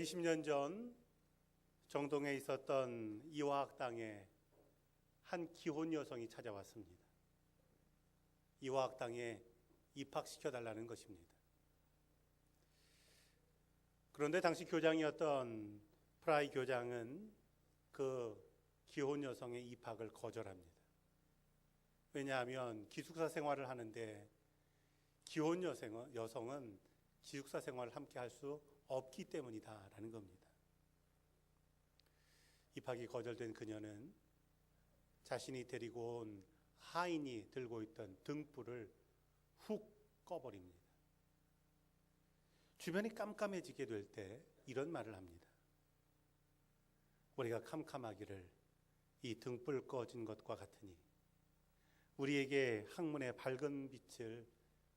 120년 전 정동에 있었던 이화학 당에 한 기혼 여성이 찾아왔습니다. 이화학 당에 입학시켜 달라는 것입니다. 그런데 당시 교장이었던 프라이 교장은 그 기혼 여성의 입학을 거절합니다. 왜냐하면 기숙사 생활을 하는데 기혼 여성은, 여성은 기숙사 생활을 함께 할 수 없기 때문이다라는 겁니다. 입학이 거절된 그녀는 자신이 데리고 온 하인이 들고 있던 등불을 훅 꺼버립니다. 주변이 깜깜해지게 될 때 이런 말을 합니다. 우리가 캄캄하기를 이 등불 꺼진 것과 같으니 우리에게 학문의 밝은 빛을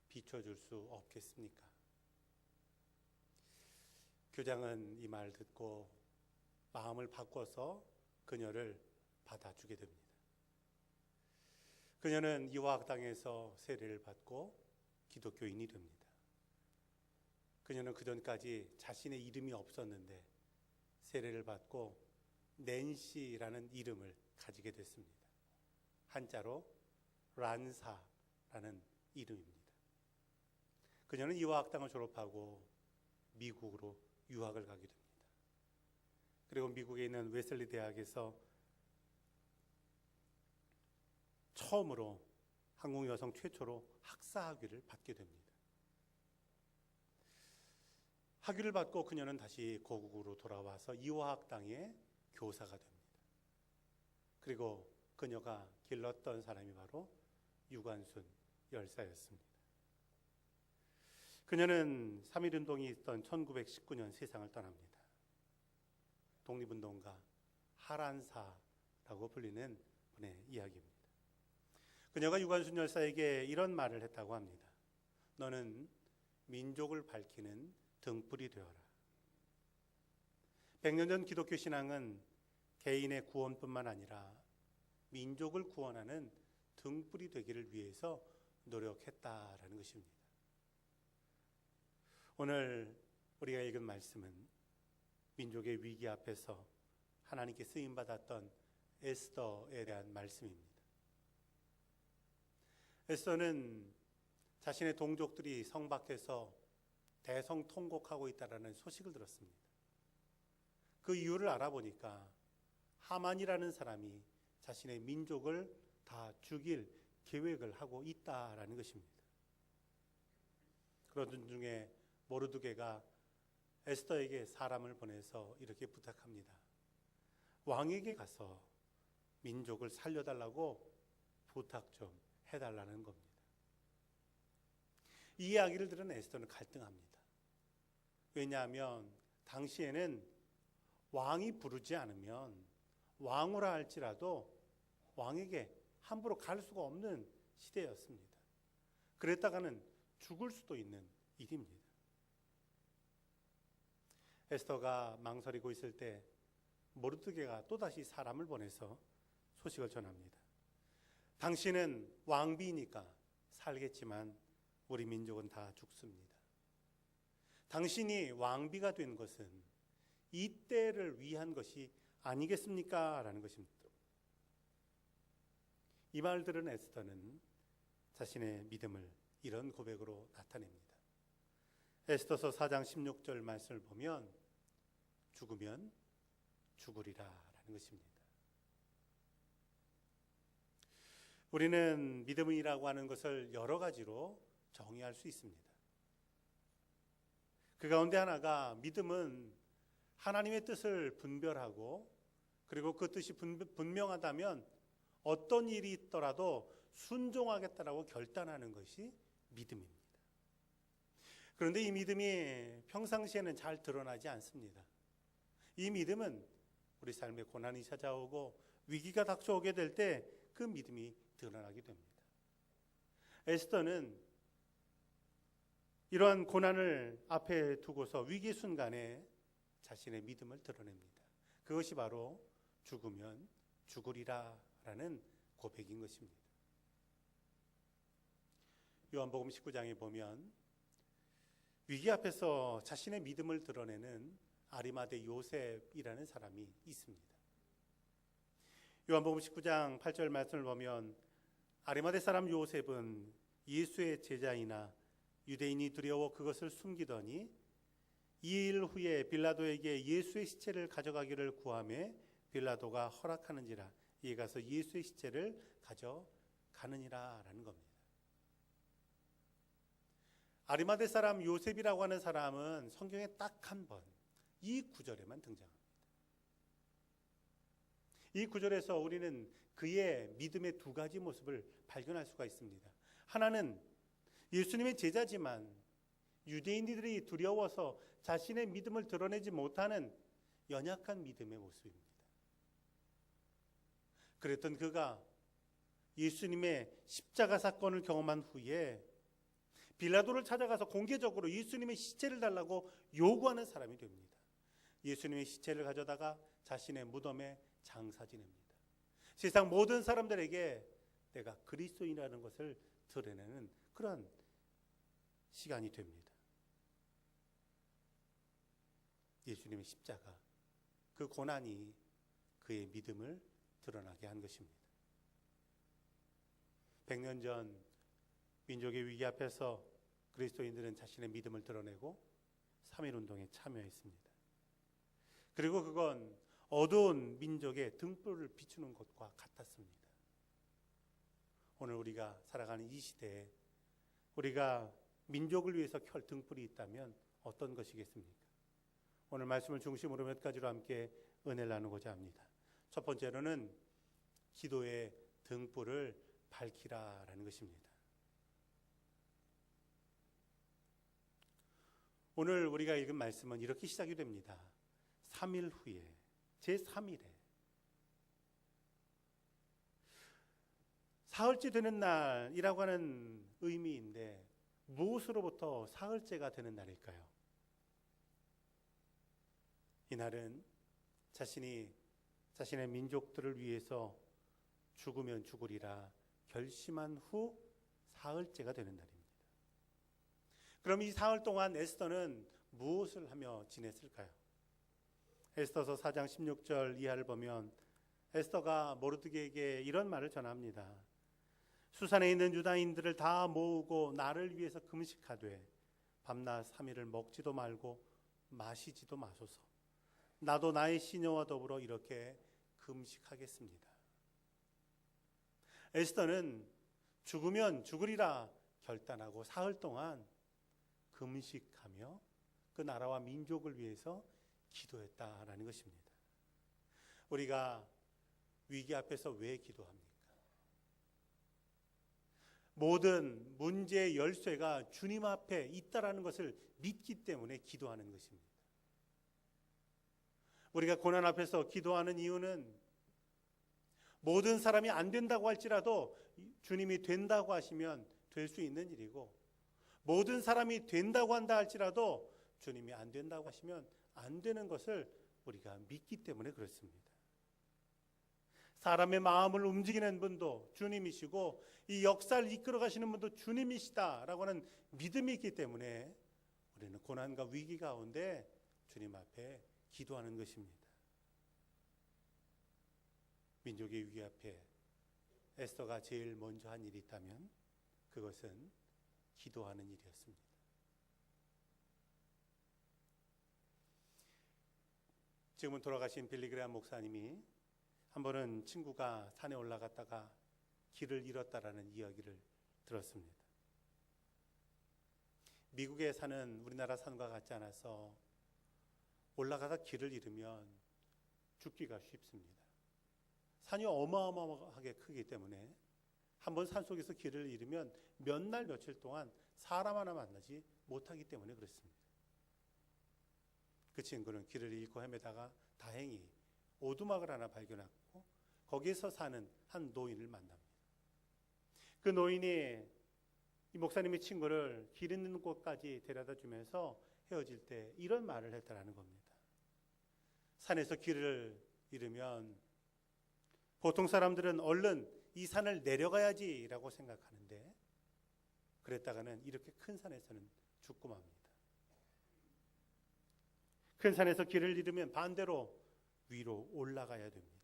비춰줄 수 없겠습니까? 교장은 이 말 듣고 마음을 바꿔서 그녀를 받아주게 됩니다. 그녀는 이화학당에서 세례를 받고 기독교인이 됩니다. 그녀는 그전까지 자신의 이름이 없었는데 세례를 받고 낸시라는 이름을 가지게 됐습니다. 한자로 란사라는 이름입니다. 그녀는 이화학당을 졸업하고 미국으로 유학을 가게 됩니다. 그리고 미국에 있는 웨슬리 대학에서 처음으로 한국 여성 최초로 학사 학위를 받게 됩니다. 학위를 받고 그녀는 다시 고국으로 돌아와서 이화학당의 교사가 됩니다. 그리고 그녀가 길렀던 사람이 바로 유관순 열사였습니다. 그녀는 3.1운동이 있던 1919년 세상을 떠납니다. 독립운동가 하란사라고 불리는 분의 이야기입니다. 그녀가 유관순 열사에게 이런 말을 했다고 합니다. 너는 민족을 밝히는 등불이 되어라. 100년 전 기독교 신앙은 개인의 구원뿐만 아니라 민족을 구원하는 등불이 되기를 위해서 노력했다라는 것입니다. 오늘 우리가 읽은 말씀은 민족의 위기 앞에서 하나님께 쓰임 받았던 에스더에 대한 말씀입니다. 에스더는 자신의 동족들이 성 밖에서 대성 통곡하고 있다라는 소식을 들었습니다. 그 이유를 알아보니까 하만이라는 사람이 자신의 민족을 다 죽일 계획을 하고 있다라는 것입니다. 그러던 중에 모르드게가 에스더에게 사람을 보내서 이렇게 부탁합니다. 왕에게 가서 민족을 살려달라고 부탁 좀 해달라는 겁니다. 이 이야기를 들은 에스더는 갈등합니다. 왜냐하면 당시에는 왕이 부르지 않으면 왕으로 할지라도 왕에게 함부로 갈 수가 없는 시대였습니다. 그랬다가는 죽을 수도 있는 일입니다. 에스더가 망설이고 있을 때 모르드게가 또다시 사람을 보내서 소식을 전합니다. 당신은 왕비니까 살겠지만 우리 민족은 다 죽습니다. 당신이 왕비가 된 것은 이 때를 위한 것이 아니겠습니까? 라는 것입니다. 이 말들은 에스더는 자신의 믿음을 이런 고백으로 나타냅니다. 에스더서 4장 16절 말씀을 보면 죽으면 죽으리라라는 것입니다. 우리는 믿음이라고 하는 것을 여러 가지로 정의할 수 있습니다. 그 가운데 하나가 믿음은 하나님의 뜻을 분별하고 그리고 그 뜻이 분명하다면 어떤 일이 있더라도 순종하겠다라고 결단하는 것이 믿음입니다. 그런데 이 믿음이 평상시에는 잘 드러나지 않습니다. 이 믿음은 우리 삶에 고난이 찾아오고 위기가 닥쳐오게 될 때 그 믿음이 드러나게 됩니다. 에스더는 이러한 고난을 앞에 두고서 위기 순간에 자신의 믿음을 드러냅니다. 그것이 바로 죽으면 죽으리라라는 고백인 것입니다. 요한복음 19장에 보면 위기 앞에서 자신의 믿음을 드러내는 아리마대 요셉이라는 사람이 있습니다. 요한복음 19장 8절 말씀을 보면 아리마대 사람 요셉은 예수의 제자이나 유대인이 두려워 그것을 숨기더니 2일 후에 빌라도에게 예수의 시체를 가져가기를 구하매 빌라도가 허락하는지라 이에 가서 예수의 시체를 가져가느니라라는 겁니다. 아리마대 사람 요셉이라고 하는 사람은 성경에 딱 한 번 이 구절에만 등장합니다. 이 구절에서 우리는 그의 믿음의 두 가지 모습을 발견할 수가 있습니다. 하나는 예수님의 제자지만 유대인들이 두려워서 자신의 믿음을 드러내지 못하는 연약한 믿음의 모습입니다. 그랬던 그가 예수님의 십자가 사건을 경험한 후에 빌라도를 찾아가서 공개적으로 예수님의 시체를 달라고 요구하는 사람이 됩니다. 예수님의 시체를 가져다가 자신의 무덤에 장사 지냅니다. 세상 모든 사람들에게 내가 그리스도인이라는 것을 드러내는 그런 시간이 됩니다. 예수님의 십자가 그 고난이 그의 믿음을 드러나게 한 것입니다. 100년 전 민족의 위기 앞에서 그리스도인들은 자신의 믿음을 드러내고 3.1 운동에 참여했습니다. 그리고 그건 어두운 민족의 등불을 비추는 것과 같았습니다. 오늘 우리가 살아가는 이 시대에 우리가 민족을 위해서 켤 등불이 있다면 어떤 것이겠습니까? 오늘 말씀을 중심으로 몇 가지로 함께 은혜를 나누고자 합니다. 첫 번째로는 기도의 등불을 밝히라라는 것입니다. 오늘 우리가 읽은 말씀은 이렇게 시작이 됩니다. 3일 후에 제 3일에 사흘째 되는 날이라고 하는 의미인데 무엇으로부터 사흘째가 되는 날일까요? 이날은 자신이 자신의 민족들을 위해서 죽으면 죽으리라 결심한 후 사흘째가 되는 날입니다. 그럼 이 사흘 동안 에스더는 무엇을 하며 지냈을까요? 에스더서 4장 16절 이하를 보면 에스더가 모르드게에게 이런 말을 전합니다. 수산에 있는 유다인들을 다 모으고 나를 위해서 금식하되 밤낮 3일을 먹지도 말고 마시지도 마소서. 나도 나의 시녀와 더불어 이렇게 금식하겠습니다. 에스더는 죽으면 죽으리라 결단하고 사흘 동안 금식하며 그 나라와 민족을 위해서 기도했다라는 것입니다. 우리가 위기 앞에서 왜 기도합니까? 모든 문제의 열쇠가 주님 앞에 있다라는 것을 믿기 때문에 기도하는 것입니다. 우리가 고난 앞에서 기도하는 이유는 모든 사람이 안 된다고 할지라도 주님이 된다고 하시면 될 수 있는 일이고 모든 사람이 된다고 한다 할지라도 주님이 안 된다고 하시면 안 되는 것을 우리가 믿기 때문에 그렇습니다. 사람의 마음을 움직이는 분도 주님이시고 이 역사를 이끌어 가시는 분도 주님이시다라고 하는 믿음이 있기 때문에 우리는 고난과 위기 가운데 주님 앞에 기도하는 것입니다. 민족의 위기 앞에 에스더가 제일 먼저 한 일이 있다면 그것은 기도하는 일이었습니다. 지금은 돌아가신 빌리그레한 목사님이 한 번은 친구가 산에 올라갔다가 길을 잃었다라는 이야기를 들었습니다. 미국에 사는 우리나라 산과 같지 않아서 올라가다 길을 잃으면 죽기가 쉽습니다. 산이 어마어마하게 크기 때문에 한번 산 속에서 길을 잃으면 몇 날 며칠 동안 사람 하나 만나지 못하기 때문에 그렇습니다. 그 친구는 길을 잃고 헤매다가 다행히 오두막을 하나 발견했고 거기서 사는 한 노인을 만납니다. 그 노인이 이 목사님의 친구를 길 있는 곳까지 데려다 주면서 헤어질 때 이런 말을 했다라는 겁니다. 산에서 길을 잃으면 보통 사람들은 얼른 이 산을 내려가야지라고 생각하는데 그랬다가는 이렇게 큰 산에서는 죽고 맙니다. 큰 산에서 길을 잃으면 반대로 위로 올라가야 됩니다.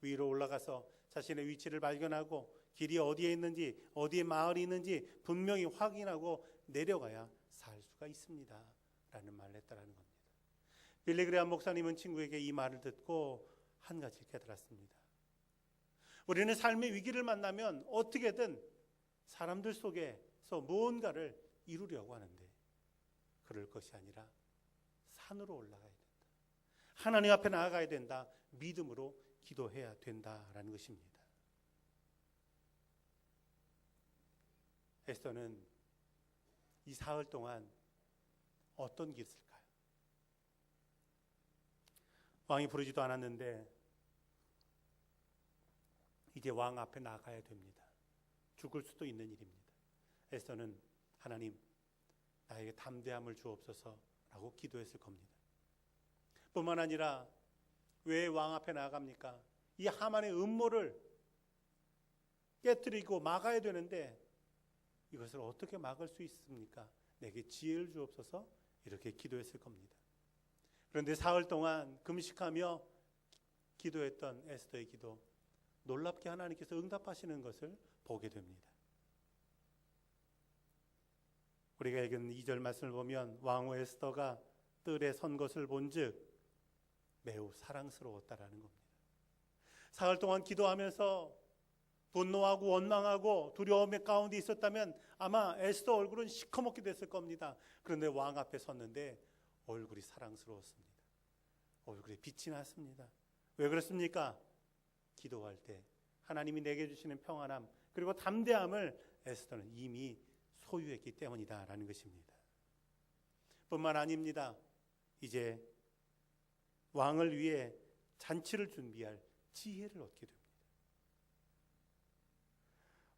위로 올라가서 자신의 위치를 발견하고 길이 어디에 있는지 어디에 마을이 있는지 분명히 확인하고 내려가야 살 수가 있습니다. 라는 말을 했다라는 겁니다. 빌리그레한 목사님은 친구에게 이 말을 듣고 한 가지 깨달았습니다. 우리는 삶의 위기를 만나면 어떻게든 사람들 속에서 무언가를 이루려고 하는데 그럴 것이 아니라 산으로 올라가야 된다. 하나님 앞에 나아가야 된다. 믿음으로 기도해야 된다라는 것입니다. 에스더는 이 사흘 동안 어떤 길을 쓸까요? 왕이 부르지도 않았는데 이제 왕 앞에 나가야 됩니다. 죽을 수도 있는 일입니다. 에스더는 하나님 나에게 담대함을 주옵소서 라고 기도했을 겁니다. 뿐만 아니라 왜 왕 앞에 나갑니까? 이 하만의 음모를 깨뜨리고 막아야 되는데 이것을 어떻게 막을 수 있습니까? 내게 지혜를 주옵소서 이렇게 기도했을 겁니다. 그런데 사흘 동안 금식하며 기도했던 에스더의 기도 놀랍게 하나님께서 응답하시는 것을 보게 됩니다. 우리가 읽은 2절 말씀을 보면 왕후 에스더가 뜰에 선 것을 본즉 매우 사랑스러웠다라는 겁니다. 사흘 동안 기도하면서 분노하고 원망하고 두려움의 가운데 있었다면 아마 에스더 얼굴은 시커멓게 됐을 겁니다. 그런데 왕 앞에 섰는데 얼굴이 사랑스러웠습니다. 얼굴에 빛이 났습니다. 왜 그렇습니까? 기도할 때 하나님이 내게 주시는 평안함 그리고 담대함을 에스더는 이미 소유했기 때문이다라는 것입니다. 뿐만 아닙니다. 이제 왕을 위해 잔치를 준비할 지혜를 얻게 됩니다.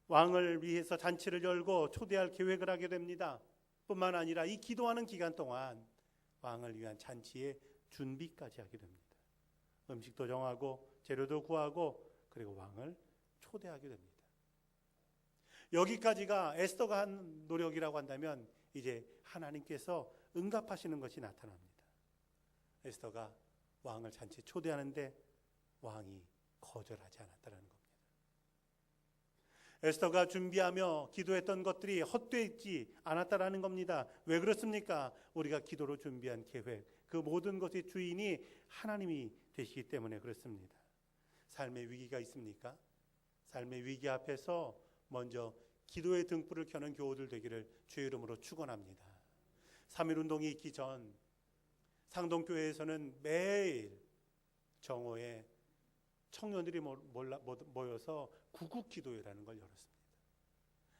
왕을 위해서 잔치를 열고 초대할 계획을 하게 됩니다. 뿐만 아니라 이 기도하는 기간 동안 왕을 위한 잔치의 준비까지 하게 됩니다. 음식도 정하고 재료도 구하고 그리고 왕을 초대하게 됩니다. 여기까지가 에스더가 한 노력이라고 한다면 이제 하나님께서 응답하시는 것이 나타납니다. 에스더가 왕을 잔치 초대하는데 왕이 거절하지 않았다는 겁니다. 에스더가 준비하며 기도했던 것들이 헛되지 않았다라는 겁니다. 왜 그렇습니까? 우리가 기도로 준비한 계획, 그 모든 것의 주인이 하나님이 되시기 때문에 그렇습니다. 삶의 위기가 있습니까? 삶의 위기 앞에서 먼저 기도의 등불을 켜는 교우들 되기를 주의 이름으로 축원합니다. 3.1 운동이 있기 전 상동교회에서는 매일 정오에 청년들이 모여서 구국 기도회라는 걸 열었습니다.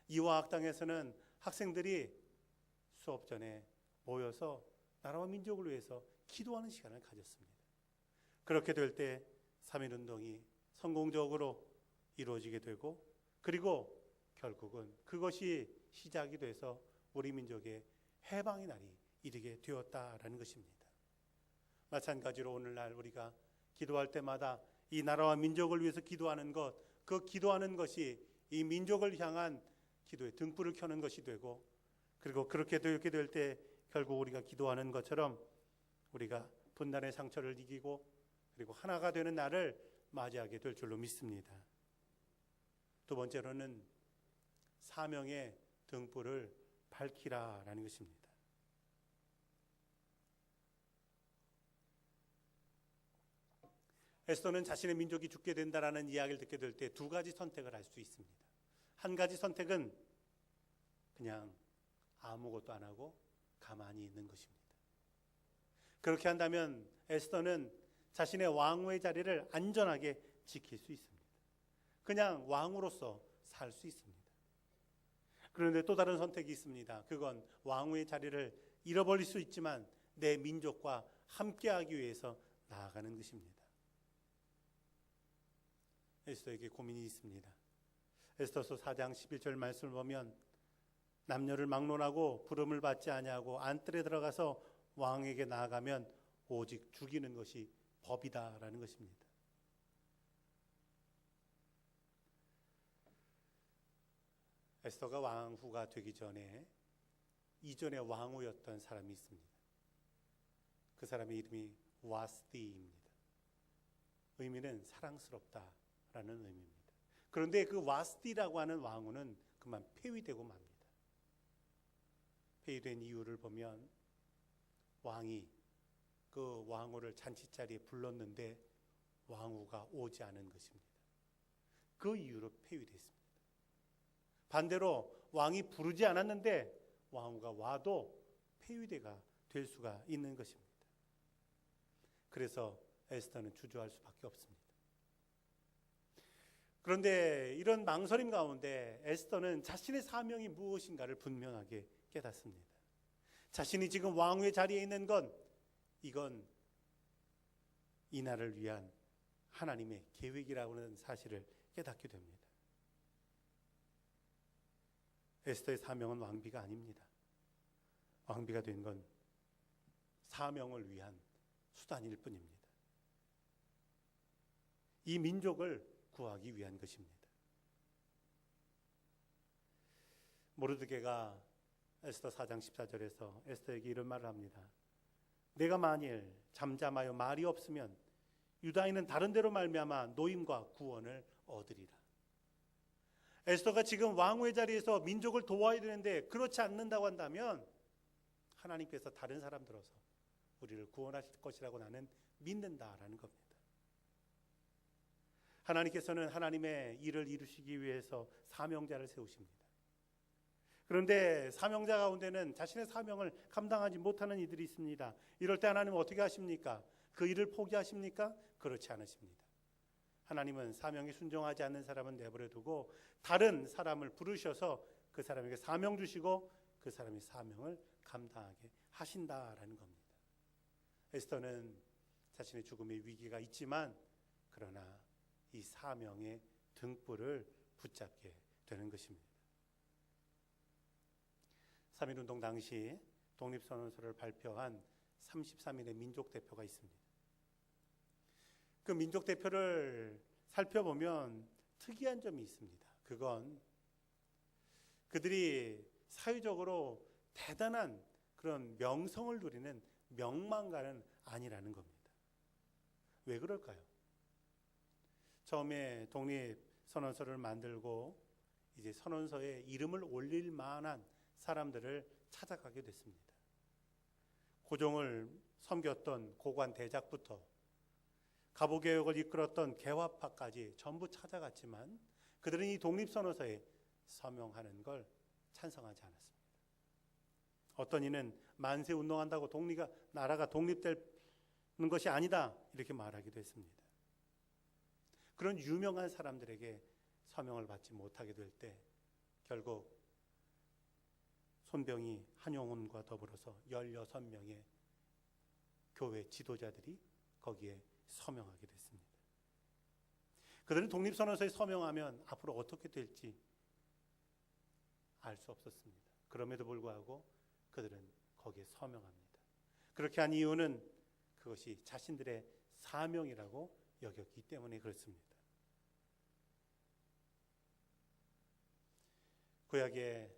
이화 학당에서는 학생들이 수업 전에 모여서 나라와 민족을 위해서 기도하는 시간을 가졌습니다. 그렇게 될 때 3.1 운동이 성공적으로 이루어지게 되고 그리고 결국은 그것이 시작이 돼서 우리 민족의 해방의 날이 이르게 되었다라는 것입니다. 마찬가지로 오늘날 우리가 기도할 때마다 이 나라와 민족을 위해서 기도하는 것, 그 기도하는 것이 이 민족을 향한 기도의 등불을 켜는 것이 되고 그리고 그렇게 되게 될 때 결국 우리가 기도하는 것처럼 우리가 분단의 상처를 이기고 그리고 하나가 되는 날을 맞이하게 될 줄로 믿습니다. 두 번째로는 사명의 등불을 밝히라라는 것입니다. 에스더는 자신의 민족이 죽게 된다라는 이야기를 듣게 될 때 두 가지 선택을 할 수 있습니다. 한 가지 선택은 그냥 아무것도 안 하고 가만히 있는 것입니다. 그렇게 한다면 에스더는 자신의 왕후의 자리를 안전하게 지킬 수 있습니다. 그냥 왕으로서 살 수 있습니다. 그런데 또 다른 선택이 있습니다. 그건 왕후의 자리를 잃어버릴 수 있지만 내 민족과 함께하기 위해서 나아가는 것입니다. 에스더에게 고민이 있습니다. 에스더서 4장 11절 말씀을 보면 남녀를 막론하고 부름을 받지 아니하고 안뜰에 들어가서 왕에게 나아가면 오직 죽이는 것이 법이다라는 것입니다. 에스더가 왕후가 되기 전에 이전에 왕후였던 사람이 있습니다. 그 사람의 이름이 와스디입니다. 의미는 사랑스럽다라는 의미입니다. 그런데 그 와스디라고 하는 왕후는 그만 폐위되고 맙니다. 폐위된 이유를 보면 왕이 그 왕후를 잔치 자리에 불렀는데 왕후가 오지 않은 것입니다. 그 이유로 폐위됐습니다. 반대로 왕이 부르지 않았는데 왕후가 와도 폐위대가 될 수가 있는 것입니다. 그래서 에스더는 주저할 수밖에 없습니다. 그런데 이런 망설임 가운데 에스더는 자신의 사명이 무엇인가를 분명하게 깨닫습니다. 자신이 지금 왕후의 자리에 있는 건 이건 이날을 위한 하나님의 계획이라고 하는 사실을 깨닫게 됩니다. 에스더의 사명은 왕비가 아닙니다. 왕비가 된 건 사명을 위한 수단일 뿐입니다. 이 민족을 구하기 위한 것입니다. 모르드게가 에스더 4장 14절에서 에스더에게 이런 말을 합니다. 내가 만일 잠잠하여 말이 없으면 유다인은 다른 데로 말미암아 노임과 구원을 얻으리라. 에스더가 지금 왕후의 자리에서 민족을 도와야 되는데 그렇지 않는다고 한다면 하나님께서 다른 사람 들어서 우리를 구원하실 것이라고 나는 믿는다라는 겁니다. 하나님께서는 하나님의 일을 이루시기 위해서 사명자를 세우십니다. 그런데 사명자 가운데는 자신의 사명을 감당하지 못하는 이들이 있습니다. 이럴 때 하나님은 어떻게 하십니까? 그 일을 포기하십니까? 그렇지 않으십니다. 하나님은 사명에 순종하지 않는 사람은 내버려 두고 다른 사람을 부르셔서 그 사람에게 사명 주시고 그 사람이 사명을 감당하게 하신다라는 겁니다. 에스더는 자신의 죽음의 위기가 있지만 그러나 이 사명의 등불을 붙잡게 되는 것입니다. 3.1운동 당시 독립선언서를 발표한 33인의 민족 대표가 있습니다. 그 민족 대표를 살펴보면 특이한 점이 있습니다. 그건 그들이 사회적으로 대단한 그런 명성을 누리는 명망가는 아니라는 겁니다. 왜 그럴까요? 처음에 독립 선언서를 만들고 이제 선언서에 이름을 올릴 만한 사람들을 찾아가게 됐습니다. 고종을 섬겼던 고관 대작부터 가보개혁을 이끌었던 개화파까지 전부 찾아갔지만 그들은 이 독립선언서에 서명하는 걸 찬성하지 않았습니다. 어떤 이는 만세 운동한다고 독립가 나라가 독립되는 것이 아니다 이렇게 말하기도 했습니다. 그런 유명한 사람들에게 서명을 받지 못하게 될 때 결국 손병희 한용운과 더불어서 16명의 교회 지도자들이 거기에 서명하게 됐습니다. 그들은 독립선언서에 서명하면 앞으로 어떻게 될지 알 수 없었습니다. 그럼에도 불구하고 그들은 거기에 서명합니다. 그렇게 한 이유는 그것이 자신들의 사명이라고 여겼기 때문에 그렇습니다. 구약의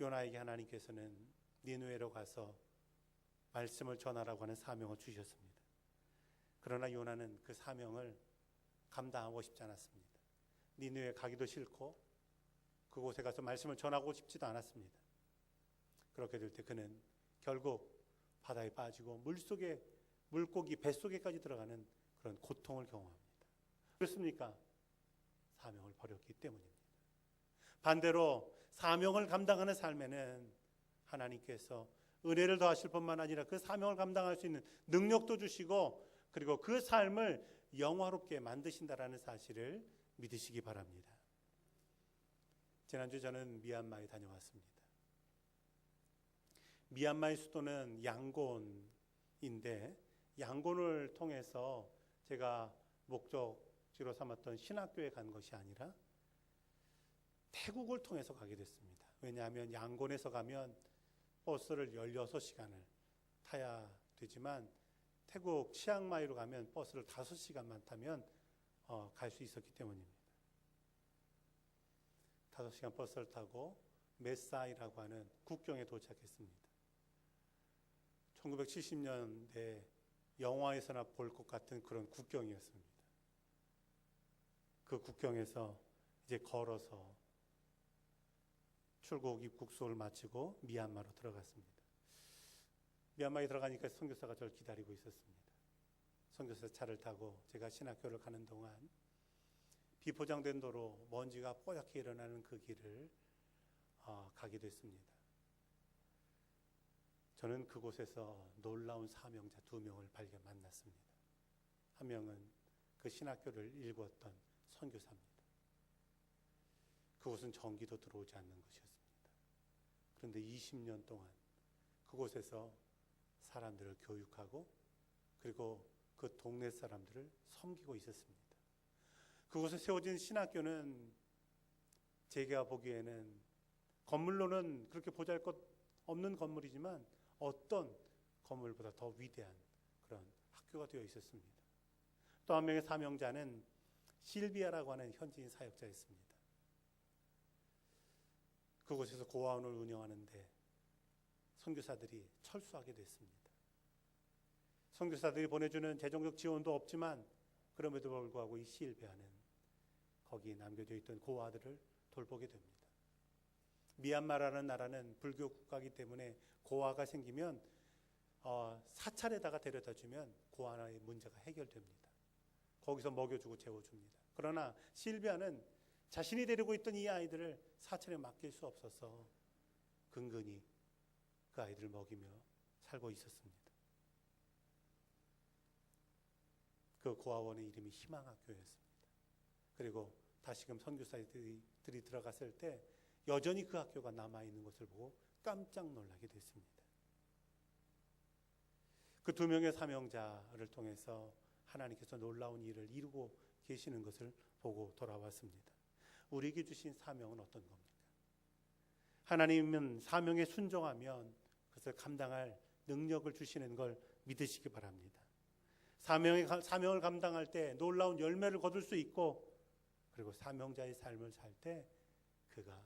요나에게 하나님께서는 니누에로 가서 말씀을 전하라고 하는 사명을 주셨습니다. 그러나 요나는 그 사명을 감당하고 싶지 않았습니다. 니누에 가기도 싫고 그곳에 가서 말씀을 전하고 싶지도 않았습니다. 그렇게 될 때 그는 결국 바다에 빠지고 물속에 물고기 뱃속에까지 들어가는 그런 고통을 경험합니다. 그렇습니까? 사명을 버렸기 때문입니다. 반대로 사명을 감당하는 삶에는 하나님께서 은혜를 더하실 뿐만 아니라 그 사명을 감당할 수 있는 능력도 주시고 그리고 그 삶을 영화롭게 만드신다라는 사실을 믿으시기 바랍니다. 지난주 저는 미얀마에 다녀왔습니다. 미얀마의 수도는 양곤인데 양곤을 통해서 제가 목적지로 삼았던 신학교에 간 것이 아니라 태국을 통해서 가게 됐습니다. 왜냐하면 양곤에서 가면 버스를 16시간을 타야 되지만 태국 치앙마이로 가면 버스를 5시간만 타면 어, 갈 수 있었기 때문입니다. 5시간 버스를 타고 메사이라고 하는 국경에 도착했습니다. 1970년대 영화에서나 볼 것 같은 그런 국경이었습니다. 그 국경에서 이제 걸어서 출국 입국소를 마치고 미얀마로 들어갔습니다. 미얀마에 들어가니까 선교사가 저를 기다리고 있었습니다. 선교사 차를 타고 제가 신학교를 가는 동안 비포장된 도로 먼지가 뽀얗게 일어나는 그 길을 어, 가게 됐습니다. 저는 그곳에서 놀라운 사명자 두 명을 발견 만났습니다. 한 명은 그 신학교를 일구었던 선교사입니다. 그곳은 전기도 들어오지 않는 것이었습니다. 그런데 20년 동안 그곳에서 사람들을 교육하고 그리고 그 동네 사람들을 섬기고 있었습니다. 그곳에 세워진 신학교는 제가 보기에는 건물로는 그렇게 보잘 것 없는 건물이지만 어떤 건물보다 더 위대한 그런 학교가 되어 있었습니다. 또 한 명의 사명자는 실비아라고 하는 현지인 사역자였습니다. 그곳에서 고아원을 운영하는데 선교사들이 철수하게 됐습니다. 선교사들이 보내주는 재정적 지원도 없지만 그럼에도 불구하고 이 실비아는 거기 남겨져 있던 고 아들을 돌보게 됩니다. 미얀마라는 나라는 불교 국가이기 때문에 고아가 생기면 어, 사찰에다가 데려다 주면 고아의 문제가 해결됩니다. 거기서 먹여주고 재워줍니다. 그러나 실비아는 자신이 데리고 있던 이 아이들을 사찰에 맡길 수 없어서 근근히 그 아이들을 먹이며 살고 있었습니다. 그 고아원의 이름이 희망학교였습니다. 그리고 다시금 선교사들이 들어갔을 때 여전히 그 학교가 남아 있는 것을 보고 깜짝 놀라게 됐습니다. 그 두 명의 사명자를 통해서 하나님께서 놀라운 일을 이루고 계시는 것을 보고 돌아왔습니다. 우리에게 주신 사명은 어떤 겁니까? 하나님은 사명에 순종하면 그것을 감당할 능력을 주시는 걸 믿으시기 바랍니다. 사명의 사명을 감당할 때 놀라운 열매를 거둘 수 있고 그리고 사명자의 삶을 살 때 그가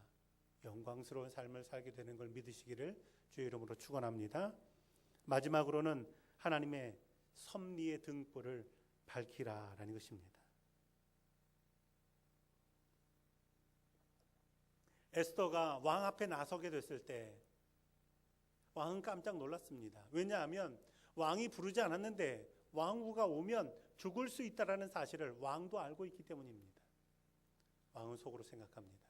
영광스러운 삶을 살게 되는 걸 믿으시기를 주의 이름으로 축원합니다. 마지막으로는 하나님의 섭리의 등불을 밝히라라는 것입니다. 에스더가 왕 앞에 나서게 됐을 때 왕은 깜짝 놀랐습니다. 왜냐하면 왕이 부르지 않았는데 왕후가 오면 죽을 수 있다라는 사실을 왕도 알고 있기 때문입니다. 왕은 속으로 생각합니다.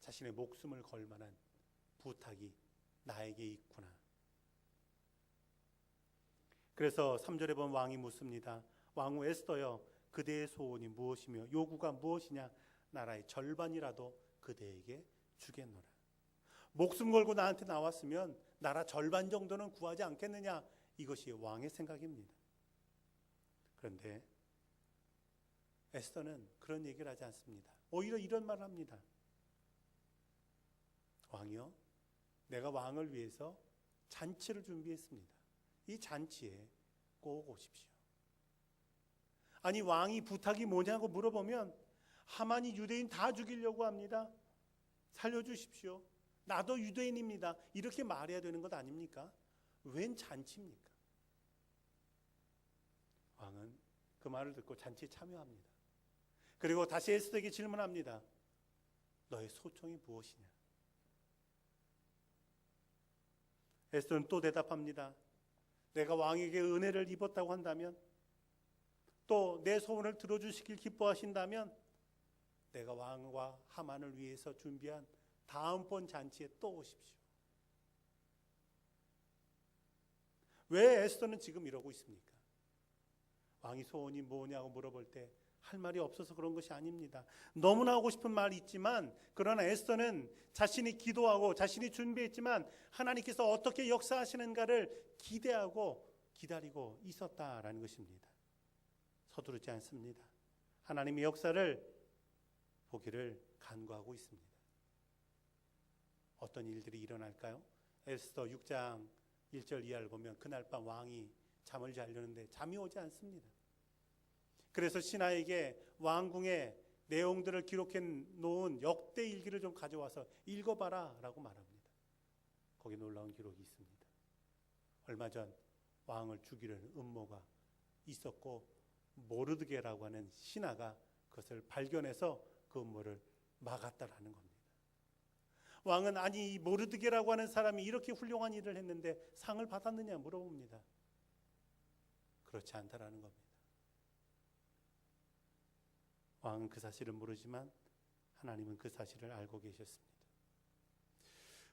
자신의 목숨을 걸 만한 부탁이 나에게 있구나. 그래서 3절에 보면 왕이 묻습니다. 왕후 에스더여 그대의 소원이 무엇이며 요구가 무엇이냐 나라의 절반이라도 그대에게 주겠노라. 목숨 걸고 나한테 나왔으면 나라 절반 정도는 구하지 않겠느냐 이것이 왕의 생각입니다. 그런데 에스더는 그런 얘기를 하지 않습니다. 오히려 이런 말을 합니다. 왕이요, 내가 왕을 위해서 잔치를 준비했습니다. 이 잔치에 꼭 오십시오. 아니 왕이 부탁이 뭐냐고 물어보면 하만이 유대인 다 죽이려고 합니다. 살려주십시오. 나도 유대인입니다. 이렇게 말해야 되는 것 아닙니까? 웬 잔치입니까? 왕은 그 말을 듣고 잔치에 참여합니다. 그리고 다시 에스더에게 질문합니다. 너의 소총이 무엇이냐? 에스더는 또 대답합니다. 내가 왕에게 은혜를 입었다고 한다면 또 내 소원을 들어주시길 기뻐하신다면 내가 왕과 하만을 위해서 준비한 다음번 잔치에 또 오십시오. 왜 에스더는 지금 이러고 있습니까? 왕이 소원이 뭐냐고 물어볼 때 할 말이 없어서 그런 것이 아닙니다. 너무나 하고 싶은 말이 있지만 그러나 에스더는 자신이 기도하고 자신이 준비했지만 하나님께서 어떻게 역사하시는가를 기대하고 기다리고 있었다라는 것입니다. 서두르지 않습니다. 하나님의 역사를 보기를 간구하고 있습니다. 어떤 일들이 일어날까요? 에스더 6장 1절 이하를 보면 그날 밤 왕이 잠을 자려는데 잠이 오지 않습니다. 그래서 신하에게 왕궁의 내용들을 기록해 놓은 역대 일기를 좀 가져와서 읽어봐라 라고 말합니다. 거기 놀라운 기록이 있습니다. 얼마 전 왕을 죽이려는 음모가 있었고 모르드게라고 하는 신하가 그것을 발견해서 그 음모를 막았다라는 겁니다. 왕은 아니 이 모르드게라고 하는 사람이 이렇게 훌륭한 일을 했는데 상을 받았느냐 물어봅니다. 그렇지 않다라는 겁니다. 왕은 그 사실을 모르지만 하나님은 그 사실을 알고 계셨습니다.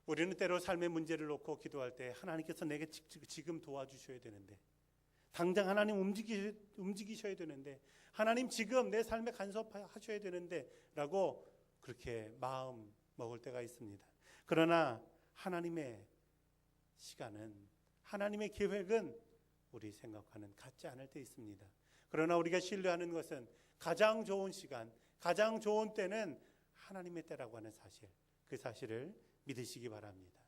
우리는 때로 삶의 문제를 놓고 기도할 때 하나님께서 내게 지- 지금 도와주셔야 되는데 당장 하나님 움직이, 움직이셔야 되는데 하나님 지금 내 삶에 간섭하셔야 되는데 라고 그렇게 마음 먹을 때가 있습니다. 그러나 하나님의 시간은 하나님의 계획은 우리 생각과는 같지 않을 때 있습니다. 그러나 우리가 신뢰하는 것은 가장 좋은 시간, 가장 좋은 때는 하나님의 때라고 하는 사실, 그 사실을 믿으시기 바랍니다.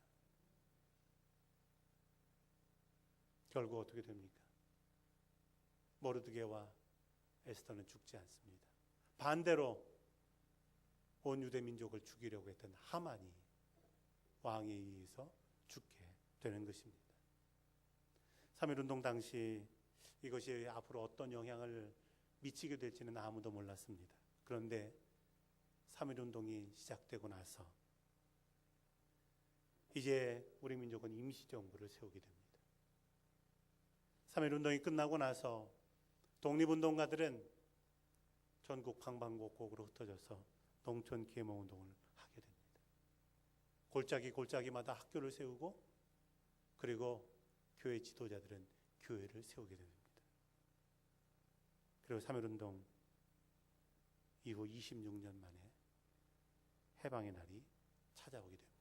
결국 어떻게 됩니까? 모르드게와 에스더는 죽지 않습니다. 반대로 온 유대 민족을 죽이려고 했던 하만이 왕에 의해서 죽게 되는 것입니다. 3.1 운동 당시 이것이 앞으로 어떤 영향을 미치게 될지는 아무도 몰랐습니다. 그런데 3.1 운동이 시작되고 나서 이제 우리 민족은 임시정부를 세우게 됩니다. 3.1 운동이 끝나고 나서 독립운동가들은 전국 방방곡곡으로 흩어져서 농촌 계몽 운동을 하게 됩니다. 골짜기 골짜기마다 학교를 세우고 그리고 교회 지도자들은 교회를 세우게 됩니다. 그리고 3.1 운동 이후 26년 만에 해방의 날이 찾아오게 됩니다.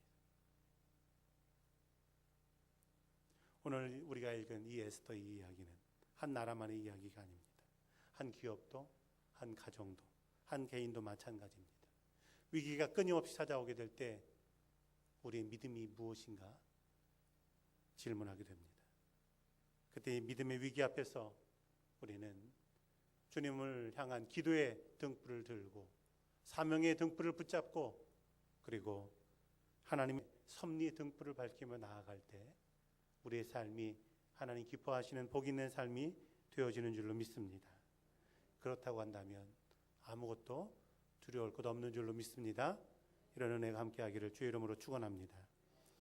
오늘 우리가 읽은 이 에스더의 이야기는 한 나라만의 이야기가 아닙니다. 한 기업도, 한 가정도, 한 개인도 마찬가지입니다. 위기가 끊임없이 찾아오게 될 때 우리의 믿음이 무엇인가 질문하게 됩니다. 그때 이 믿음의 위기 앞에서 우리는 주님을 향한 기도의 등불을 들고 사명의 등불을 붙잡고 그리고 하나님의 섭리의 등불을 밝히며 나아갈 때 우리의 삶이 하나님 기뻐하시는 복 있는 삶이 되어지는 줄로 믿습니다. 그렇다고 한다면 아무것도 두려울 것 없는 줄로 믿습니다. 이런 은혜가 함께하기를 주의 이름으로 축원합니다.